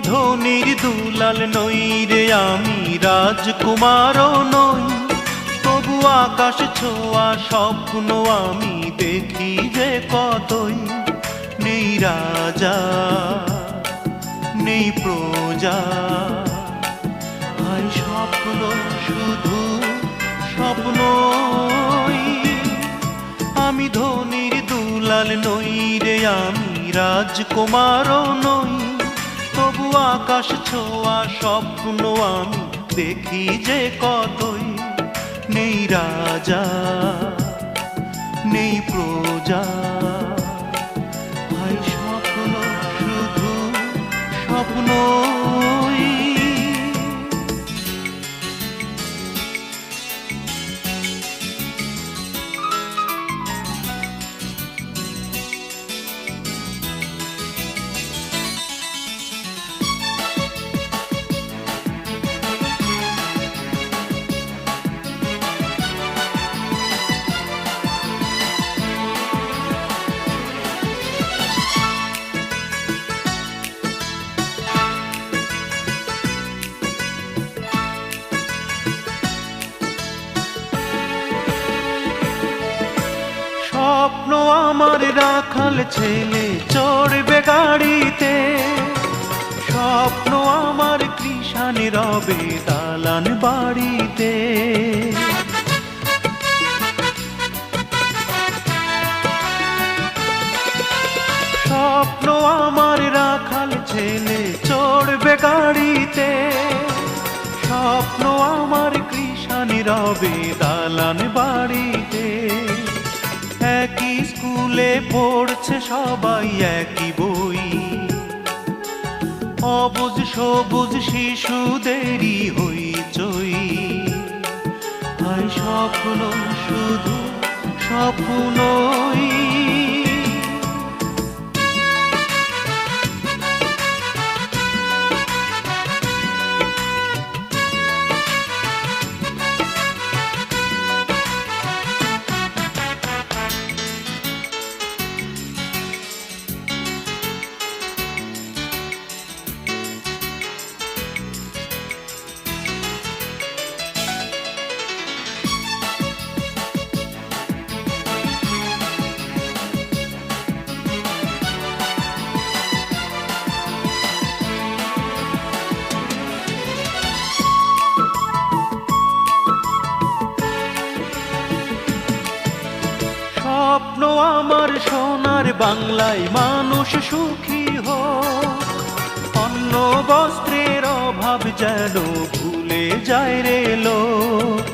ধনির দুলাল নই রে আমি রাজকুমারও নই। তবু আকাশ ছোঁয়া স্বপ্ন আমি দেখি যে কতই। নেই রাজা, নেই প্রজা স্বপ্ন শুধু স্বপ্নই। আমি ধনির দুলাল নই রে আমি রাজকুমারও নই। আকাশ ছোঁয়া স্বপ্ন আমি দেখি যে কতই। নেই রাজা নেই প্রজা। আমার রাখাল ছেলে চড়বে গাড়িতে। স্বপ্ন আমার কৃষাণ রবে দালান বাড়িতে। স্বপ্ন আমার রাখাল ছেলে চড়বে গাড়িতে। স্বপ্ন আমার কৃষাণ রবে দালান বাড়িতে। একই স্কুলে পড়ছে সবাই একই বই। অবুজ সবুজ শিশুদেরই হইচই হয় স্বপ্ন শুধু স্বপ্নই সোনার বাংলায় মানুষ সুখী হোক। অন্ন বস্ত্রের অভাব যেন ভুলে যায় রে লোক।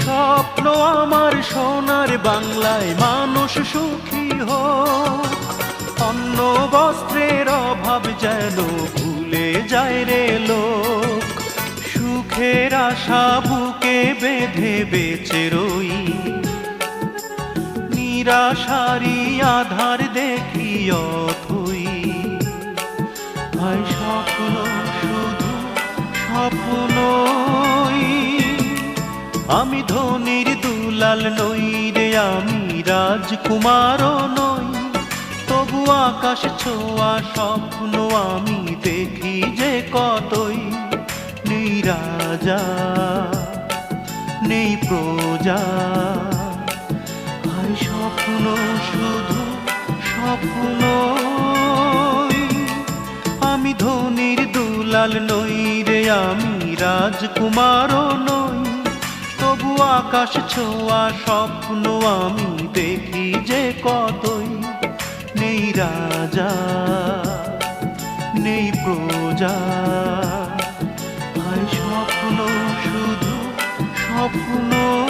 স্বপ্ন আমার সোনার বাংলায় মানুষ সুখী হোক। অন্ন বস্ত্রের অভাব যেন ভুলে যায় রে লোক। সুখের আশা বুকে বেঁধে বেঁচে রই। নিরাশারি আধার দেখি অথই। ভাই স্বপ্ন শুধু স্বপ্নই আমি ধনির দুলাল নই রে, আমি রাজকুমারও নই। তবু আকাশ ছোঁয়া স্বপ্ন আমি দেখি যে কতই। রাজা নেই প্রজা। ভাই স্বপ্ন শুধু স্বপ্নই আমি ধনির দুলাল নই রে, আমি রাজকুমারও নই। তবু আকাশ ছোঁয়া স্বপ্ন আমি দেখি যে কতই। নেই রাজা, নেই প্রজা। স্বপ্ন